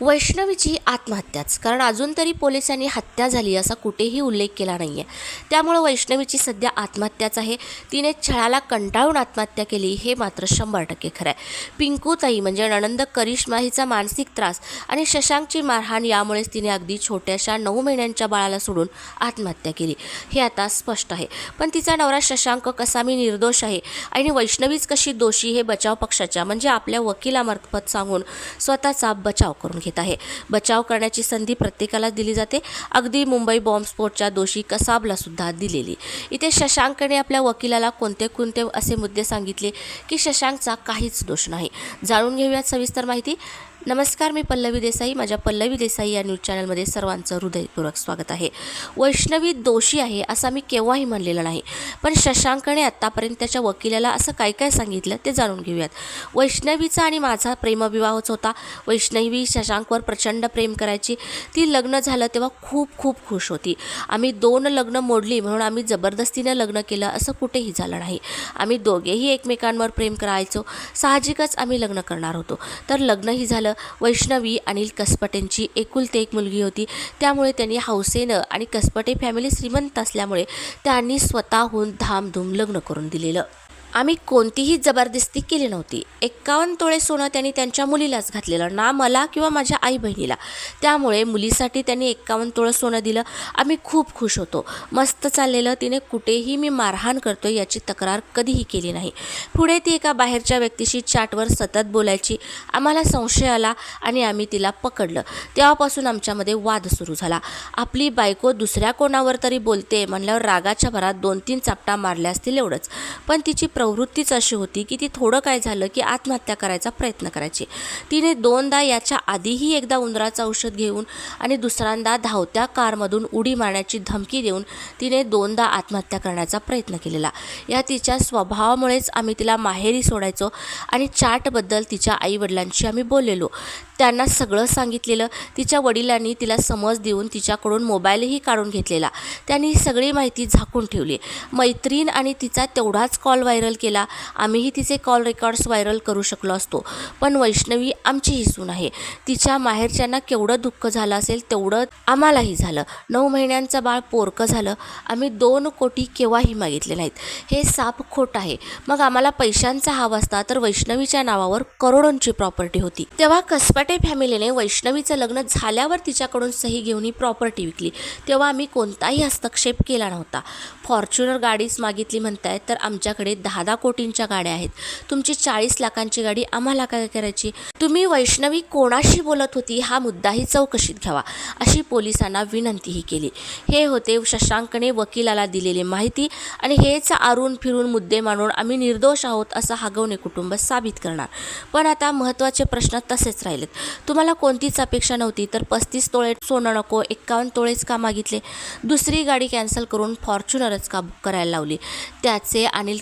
वैष्णवीची आत्महत्याच. कारण अजून तरी पोलिसांनी हत्या झाली असा कुठेही उल्लेख केला नाही आहे त्यामुळं वैष्णवीची सध्या आत्महत्याच आहे. तिने छळाला कंटाळून आत्महत्या केली हे मात्र शंभर टक्के खरं आहे पिंकूताई म्हणजे नणंद करिश्मा हिचा मानसिक त्रास आणि शशांकची मारहाण यामुळेच तिने अगदी छोट्याशा नऊ महिन्यांच्या बाळाला सोडून आत्महत्या केली. हे आता स्पष्ट आहे. पण तिचा नवरा शशांक कसा मी निर्दोष आहे आणि वैष्णवीच कशी दोषी हे बचाव पक्षाच्या म्हणजे आपल्या वकिलामार्फत सांगून स्वतःचा बचाव करून घेत आहे. बचाव करण्याची संधी प्रत्येकाला दिली जाते. अगदी मुंबई बॉम्बस्फोटच्या दोषी कसाबला सुद्धा दिलेली. इथे शशांकने आपल्या वकिलाला कोणते कोणते असे मुद्दे सांगितले की शशांकचा काहीच दोष नाही. जाणून घेऊयात सविस्तर माहिती. नमस्कार मी पल्लवी देसाई. माझ्या पल्लवी देसाई या न्यूज चॅनलमध्ये सर्वांचं हृदयपूर्वक स्वागत आहे. वैष्णवी दोषी आहे असं मी केव्हाही म्हणलेलं नाही. पण शशांकने आत्तापर्यंत त्याच्या वकिलाला असं काय काय सांगितलं ते जाणून घेऊयात. वैष्णवीचा आणि माझा प्रेमविवाहच होता. वैष्णवी शशांकवर प्रचंड प्रेम करायची. ती लग्न झालं तेव्हा खूप खूप खुश होती. आम्ही दोन लग्न मोडली म्हणून आम्ही जबरदस्तीनं लग्न केलं असं कुठेही झालं नाही. आम्ही दोघेही एकमेकांवर प्रेम करायचो. साहजिकच आम्ही लग्न करणार होतो. तर लग्नही झालं वैष्णवी अनिल कसपटेंची एकुलते एक मुलगी होती. त्यामुळे त्यांनी हौसेनं आणि कसपटे फॅमिली श्रीमंत असल्यामुळे त्यांनी स्वतःहून धामधूम लग्न करून दिलेलं. आम्ही कोणतीही जबरदस्ती केली नव्हती. एक्कावन्न तोळे सोनं त्यांनी त्यांच्या मुलीलाच घातलेलं ना मला किंवा माझ्या आई बहिणीला त्यामुळे मुलीसाठी त्यांनी एक्कावन्न तोळं सोनं दिलं. आम्ही खूप खुश होतो. मस्त चाललेलं तिने कुठेही मी मारहाण करतो याची तक्रार कधीही केली नाही. पुढे ती एका बाहेरच्या व्यक्तीशी चाटवर सतत बोलायची. आम्हाला संशय आला आणि आम्ही तिला पकडलं. तेव्हापासून आमच्यामध्ये वाद सुरू झाला. आपली बायको दुसऱ्या कोणावर तरी बोलते म्हणल्यावर रागाच्या भरात दोन तीन चापटा मारल्या असतील एवढंच. पण तिची प्रवृत्तीच अशी होती की ती थोडं काय झालं की आत्महत्या करायचा प्रयत्न करायची. तिने दोनदा याच्या आधीही एकदा उंदराचं औषध घेऊन आणि दुसऱ्यांदा धावत्या कारमधून उडी मारण्याची धमकी देऊन तिने दोनदा आत्महत्या करण्याचा प्रयत्न केलेला. या तिच्या स्वभावामुळेच आम्ही तिला माहेरी सोडायचो आणि चाटबद्दल तिच्या आईवडिलांशी आम्ही बोललेलो. त्यांना सगळं सांगितलेलं. तिच्या वडिलांनी तिला समज देऊन तिच्याकडून मोबाईलही काढून घेतलेला. त्यांनी सगळी माहिती झाकून ठेवली. मैत्रीण आणि तिचा तेवढाच कॉल व्हायरल केला आम्हीही तिचे कॉल रेकॉर्ड्स व्हायरल करू शकलो असतो. पण वैष्णवी आमचीही सून आहे. तिच्या माहेरच्यांना केवढं दुःख झालं असेल तेवढं आम्हालाही झालं. नऊ महिन्यांचं बाळ पोरकं झालं. आम्ही दोन कोटी केव्हाही मागितले नाहीत. हे साप खोट आहे. मग आम्हाला पैशांचा हवा असता तर वैष्णवीच्या नावावर करोडोंची प्रॉपर्टी होती. तेव्हा कसपटे फॅमिलीने वैष्णवीचं लग्न झाल्यावर तिच्याकडून सही घेऊन ही प्रॉपर्टी विकली. तेव्हा आम्ही कोणताही हस्तक्षेप केला नव्हता. फॉर्च्युनर गाडीच मागितली म्हणतायत तर आमच्याकडे दहा दहा कोटींच्या गाड्या आहेत. तुमची चाळीस लाखांची गाडी आम्हाला काय करायची? तुम्ही वैष्णवी कोणाशी बोलत होती हा मुद्दाही चौकशीत घ्यावा अशी पोलिसांना विनंतीही केली. हे होते शशांकने वकिलाला दिलेली माहिती आणि हेच आरून फिरून मुद्दे मांडून आम्ही निर्दोष आहोत असं हागवणे कुटुंब साबित करणार. पण आता महत्त्वाचे प्रश्न तसेच राहिलेत. तुम्हाला कोणतीच अपेक्षा नव्हती तर पस्तीस तोळे सोनं नको एक्कावन्न तोळेच का मागितले? दुसरी गाडी कॅन्सल करून फॉर्च्युनरच का बुक करायला लावली? त्याचे अनिल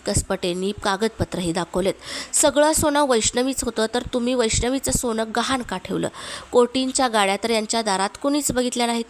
त्यांनी कागदपत्रही दाखवलेत. सगळं सोनं वैष्णवीच होतं तर तुम्ही वैष्णवीचं सोनं गहाण का ठेवलं? कोटींच्या गाड्या तर यांच्या दारात कुणीच बघितल्या नाहीत.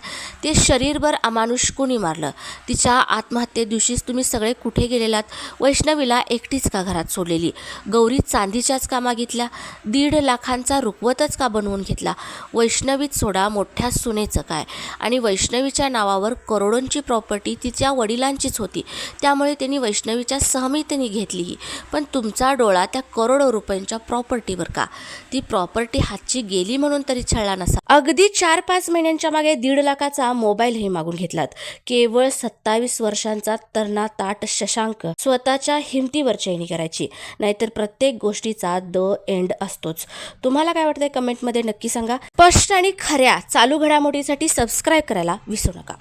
ते शरीरभर अमानुष कुणी मारलं? तिच्या आत्महत्ये दिवशीच तुम्ही सगळे कुठे गेलेलात? वैष्णवीला एकटीच का घरात सोडलेली? गौरी चांदीच्याच का मागितल्या? दीड लाखांचा रुपवतच का बनवून घेतला? वैष्णवीत सोडा मोठ्या सुनेचं काय? आणि वैष्णवीच्या नावावर करोडोंची प्रॉपर्टी तिच्या वडिलांचीच होती. त्यामुळे त्यांनी वैष्णवीच्या सहमतीने घेतली. पण तुमचा डोळा त्या करोडो रुपयांच्या प्रॉपर्टीवर का? ती प्रॉपर्टी हातची गेली म्हणून तरी छळला नसा. अगदी चार पाच महिन्यांच्या मागे दीड लाखाचा मोबाईलही मागून घेतलात. केवळ सत्तावीस वर्षांचा तरणा ताट शशांक स्वतःच्या हिमतीवर चैनी करायची. नाहीतर प्रत्येक गोष्टीचा द एंड असतोच. तुम्हाला काय वाटतंय कमेंटमध्ये नक्की सांगा. स्पष्ट आणि खऱ्या चालू घडामोडीसाठी सबस्क्राईब करायला विसरू नका.